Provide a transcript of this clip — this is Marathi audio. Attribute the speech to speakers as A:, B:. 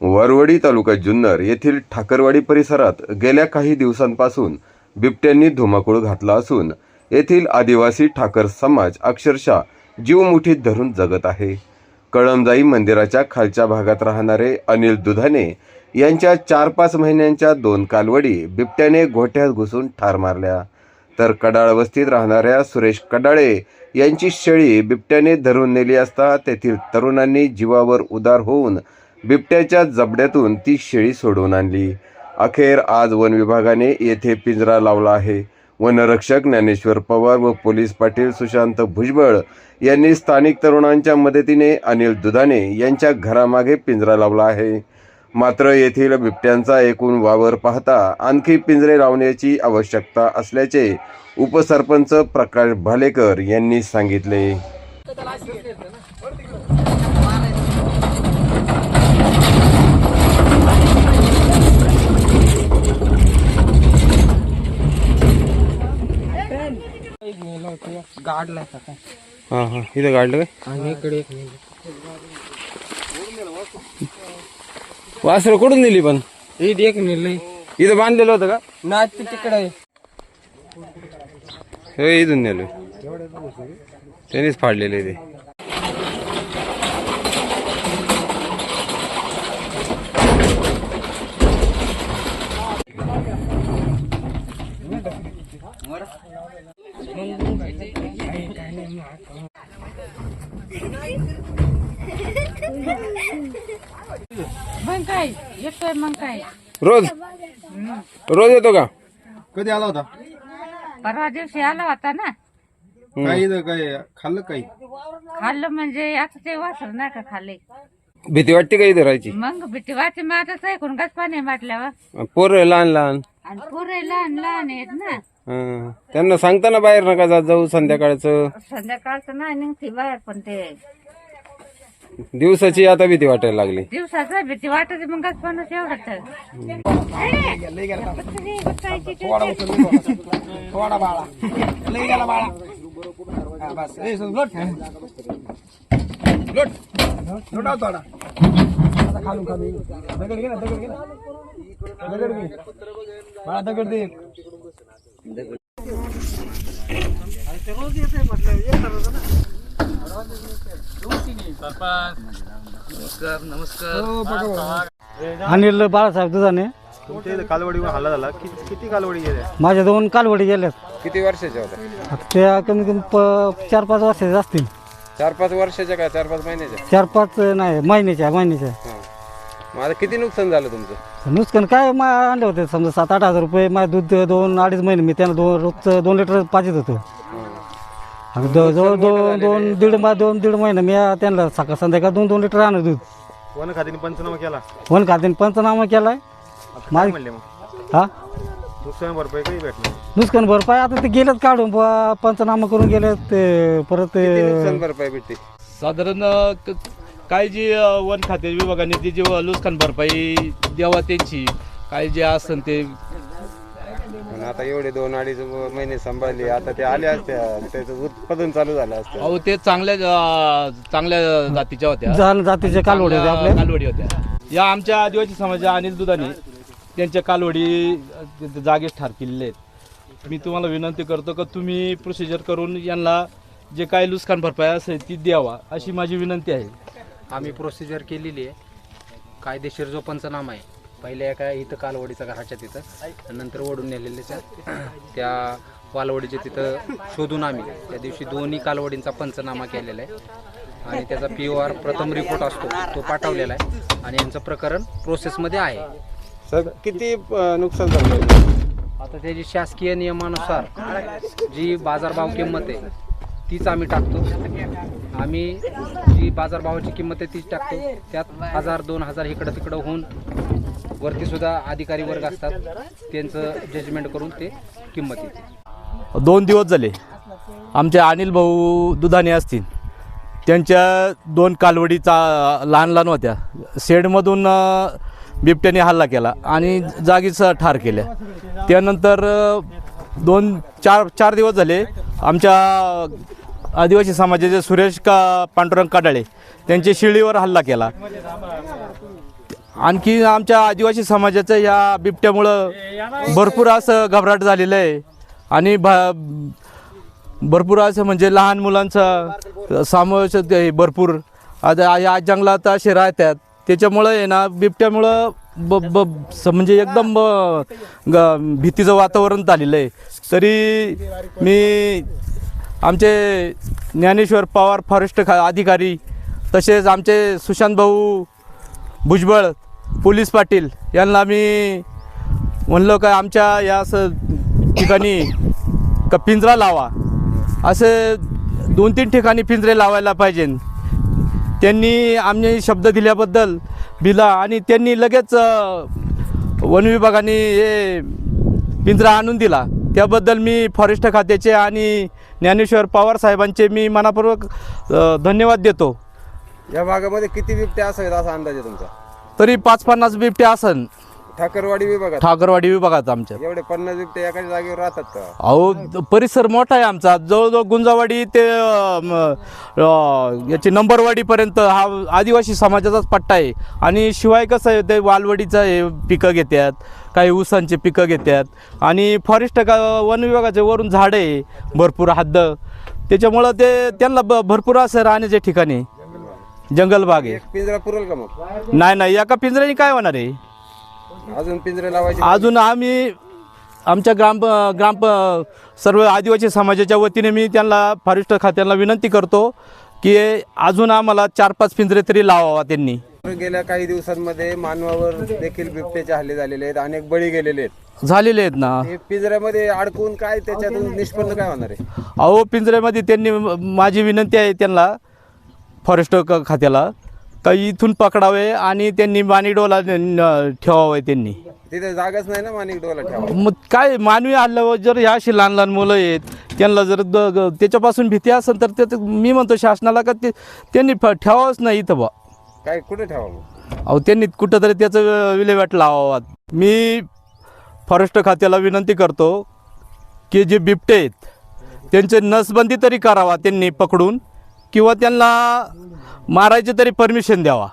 A: वरवडी तालुका जुन्नर येथील ठाकरवाडी परिसरात गेल्या काही दिवसांपासून बिबट्यांनी धुमाकूळ घातला असून येथील आदिवासी ठाकर समाज अक्षरशः जीव मुठीत धरून जगत आहे. कळमजाई मंदिराच्या खालच्या भागात राहणारे अनिल दुधाने यांच्या चार पाच महिन्यांच्या दोन कालवडी बिबट्याने गोठ्यात घुसून ठार मारल्या. तर कडाळ वस्तीत राहणाऱ्या सुरेश कडाळे यांची शेळी बिबट्याने धरून नेली असता तेथील तरुणांनी जीवावर उदार होऊन बिबट्याच्या जबड्यातून ती शेळी सोडवून आणली. अखेर आज वन विभागाने येथे पिंजरा लावला आहे. वनरक्षक ज्ञानेश्वर पवार व पोलीस पाटील सुशांत भुजबळ यांनी स्थानिक तरुणांच्या मदतीने अनिल दुधाने यांच्या घरामागे पिंजरा लावला आहे. मात्र येथील बिबट्यांचा एकूण वावर पाहता आणखी पिंजरे लावण्याची आवश्यकता असल्याचे उपसरपंच प्रकाश भालेकर यांनी सांगितले.
B: गाडलाय का काय
C: हां हां. इथं काढलं काय?
B: आणि इकडे एक नेलं.
C: वासरं कुठून दिली पण?
B: इथे एक नेलंय
C: इथं बांधलेलं होतं का?
B: नाही ते तिकडे.
C: हे इथून नेलं. त्यांनीच फाडलेले ते
D: मग काय येतोय मग काय?
C: रोज? रोज येतो का?
E: कधी आला होता?
D: परवा दिवशी आला होता ना.
E: काही काय खाल्लं काही?
D: खाल्लं म्हणजे आता ते वासर नाही का खाल्ले?
C: भीती वाटते का इथं राहायची?
D: मग भीती वाटते मग आता ऐकून गच पाणी म्हटल्यावर
C: पोरं लहान लहान.
D: आणि पोरे लहान लहान आहेत ना.
C: हां. त्यांना सांगता ना बाहेर नका जात जाऊ संध्याकाळचं.
D: संध्याकाळचं नाही निघते बाहेर पण ते
C: दिवसाची आता भीती वाटायला लागली
D: दिवसाचं भीती वाटते मग पाण्याच एवढं तर
B: थोडा बाळा लई गेला बाळा हा, बस ए, सो, लोट लोट लोट आव थोडा आता खालून खालून दगड घे ना दगड घे ना दगड घे बाळा दगड दे एक. हो, बघा, बघा.
F: अनिल बाळासाहेब दुधाने
E: तुमच्या इथं हल्ला झाला. किती किती कालवडी गेल्या?
F: माझ्या दोन कालवडी गेल्यात.
C: किती वर्षाच्या होत्या?
F: त्या कमी कमी प- चार पाच वर्षाच्या असतील.
C: चार पाच वर्षाच्या का चार पाच महिन्याच्या?
F: चार पाच नाही महिन्याच्या महिन्याच्या.
C: हां. मग आता किती नुकसान झालं तुमचं?
F: नुकसान काय मा आणले होते? समजा सात आठ हजार रुपये माझं दूध दोन अडीच महिने मी त्यांना दोन रोजचं दोन लिटर पाजित होतो. आणि दो- जवळ दोन दोन दीड मा दोन दीड महिने मी त्यांना सकाळ संध्याकाळ दोन दोन लिटर आणत दूध
E: वन खात्याने पंचनामा केला.
F: वन खात्याने पंचनामा केलाय.
E: आता काय
F: माझ
E: म्हणले मग?
F: हा?
E: नुकसान भरपाई काही भेटली
F: नुकसान भरपाई आता ते गेलेत काढून बुवा, पंचनामा करून गेलेत ते परत
C: किती
F: ते
C: नुकसान भरपाई भेटते
G: साधारण अ, क- काय जी अ, वन खाते विभागाने जी जी नुकसान भरपाई द्यावा त्यांची काय जे असन ते
C: आता एवढे दोन अडीच महिने सांभाळले आता ते आले असत्या त्याचं उत्पादन चालू झालं असतं.
G: अहो ते चांगल्या अ, चांगल्या जातीच्या होत्या.
F: जाण जातीचे कालवडे होते
G: चांगल्या
F: आपल्या
G: कालवडी होत्या. या आमच्या आदिवासी समाजा अनिल दुधाने त्यांच्या कालवडी अ, जागेच ठार केलेले आहेत. मी तुम्हाला विनंती करतो का तुम्ही प्रोसिजर करून यांना जे काय नुकसान भरपाई असेल ती द्यावा अशी माझी विनंती आहे.
B: आम्ही प्रोसिजर केलेली आहे. कायदेशीर जो पंचनामा आहे. पहिले एका इथं कालवडीचा घराच्या तिथं. नंतर ओढून नेलेल्याच्या त्या वालवडीच्या तिथं शोधून आम्ही. त्या दिवशी दोन्ही कालवडींचा पंचनामा केलेला आहे. आणि त्याचा पी ओ आर प्रथम रिपोर्ट असतो. तो पाठवलेला आहे. आणि यांचं प्रकरण प्रोसेसमध्ये आहे.
C: सर किती अं, नुकसान झालं
B: आता त्याची शासकीय नियमानुसार जी बाजारभाव किंमत आहे तीच आम्ही टाकतो. आम्ही जी बाजारभावाची किंमत आहे तीच टाकतो. त्यात हजार दोन हजार इकडं तिकडं होऊन वरती सुद्धा अधिकारी वर्ग असतात. त्यांचं जजमेंट करून ते किंमत येते.
G: दोन दिवस झाले. आमचे अनिल भाऊ दुधाने असतील. त्यांच्या दोन कालवडीचा लहान लहान होत्या. शेडमधून बिबट्याने हल्ला केला आणि जागीच ठार केल्या. त्यानंतर दोन चार चार दिवस झाले आमच्या आदिवासी समाजाचे सुरेश का पांडुरंग काडाळे त्यांच्या शिळीवर हल्ला केला. आणखी आमच्या आदिवासी समाजाचं या बिबट्यामुळं भरपूर असं घबराट झालेलं आहे. आणि भा भरपूर असं म्हणजे लहान मुलांचा समावेश आहे भरपूर. आता या जंगलात असे राहतात. त्याच्यामुळं आहे ना बिबट्यामुळं ब ब स- म्हणजे एकदम ग- भीतीचं वातावरण झालेलं आहे. तरी मी आमचे ज्ञानेश्वर पवार फॉरेस्ट खा अधिकारी तसेच आमचे सुशांत भाऊ भुजबळ पोलीस पाटील यांना मी म्हणलं का आमच्या या असं ठिकाणी का पिंजरा लावा. असे दोन तीन ठिकाणी पिंजरे लावायला पाहिजे. त्यांनी आम्ही शब्द दिल्याबद्दल दिला आणि त्यांनी लगेच वन विभागाने हे पिंजरा आणून दिला. त्याबद्दल मी फॉरेस्ट खात्याचे आणि ज्ञानेश्वर पवार साहेबांचे मी मनापूर्वक धन्यवाद देतो.
C: या भागामध्ये किती बिबट्या असावेत असा अंदाज आहे तुमचा?
G: तरी पाच पन्नास बिबटे असन.
C: ठाकरवाडी विभागात.
G: ठाकरवाडी विभागात आमच्या.
C: एवढे पन्नास बिबटे एकाच जागेवर राहतात का?
G: अहो परिसर मोठा आहे आमचा. जवळजवळ गुंजावाडी ते म, अ, याची नंबरवाडीपर्यंत हा आदिवासी समाजाचाच पट्टा आहे. आणि शिवाय कसं आहे ते वालवडीचं हे पिकं घेतात काही ऊसांचे पिकं घेतात आणि फॉरेस्ट का वन विभागाचे वरून झाडं आहे भरपूर हद्द. त्याच्यामुळं ते त्यांना ब भरपूर असं राहण्याचे ठिकाणी. जंगल बाग आहे.
C: एक पिंजरा पुरेल का मग?
G: नाही नाही एका पिंजऱ्याने काय होणार आहे?
C: अजून पिंजरे लावायचे
G: अजून आम्ही आमच्या ग्राम ग्राम सर्व आदिवासी समाजाच्या वतीने मी त्यांना फॉरेस्ट खात्याला विनंती करतो की अजून आम्हाला चार पाच पिंजरे तरी लावावा त्यांनी.
C: गेल्या काही दिवसांमध्ये मानवावर देखील बिबट्याचे हल्ले झालेले आहेत अनेक बळी गेलेले आहेत.
G: झालेले आहेत ना.
C: हे पिंजऱ्यामध्ये अडकून काय त्याच्यातून निष्पन्न काय होणार आहे?
G: अहो पिंजऱ्यामध्ये त्यांनी माझी विनंती आहे त्यांना फॉरेस्ट क- खात्याला. का इथून पकडावे आणि त्यांनी मानिडोला ठेवावे त्यांनी.
C: तिथे जागाच नाही ना माणिक डोला ठेवा
G: मग काय मानवी हल्ल्यावर जर ह्या अशी लहान लहान मुलं आहेत त्यांना जर द- ग- त्याच्यापासून भीती असेल तर ते ते- मी म्हणतो शासनाला का ते त्यांनी फ- ठेवावंच नाही इथं बा
C: काय कुठे ठेवा मग?
G: अहो त्यांनी कुठंतरी त्याचं विल्हेवाट लावावा. मी फॉरेस्ट खात्याला विनंती करतो की जे बिबटे आहेत त्यांचे नसबंदी तरी करावा त्यांनी पकडून. किंवा त्यांना मारायची तरी परमिशन द्यावा.